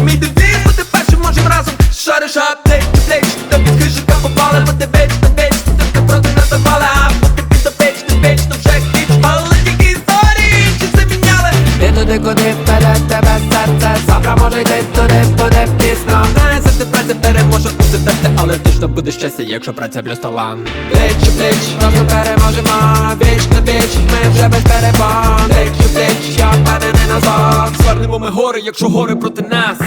вийде мій девіз Бути першим можем разом. Шариш аптеч, плеч Та під хижика попали, бо ти веч, та веч Ти проти нас запали, а поки під до печ, ти веч, то вже хіч Але тільки історії, чи це міняли? Ти туди, куди вперед тебе серце. Завтра може йти туди, буде пізно. Не за тебе тепер може бути терти, але точно буде щастя, якщо праця плюс талант Плеч у плеч, разом переможемо. Віч на віч, ми вже без перебон Плеч у плеч, я впевнений назад. Звернемо ми гори, якщо гори проти нас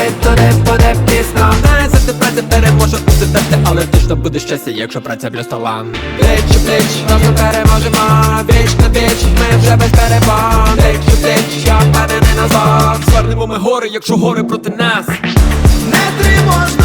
Може йти туди, буде пізно Не за тебе тепер може бути терти, але точно буде щастя, якщо праця блюстала Плеч у плеч, разом переможемо. Віч на віч, ми вже без перепон Плеч у я впевнений назад Звернемо ми гори, якщо гори проти нас. Не тривожно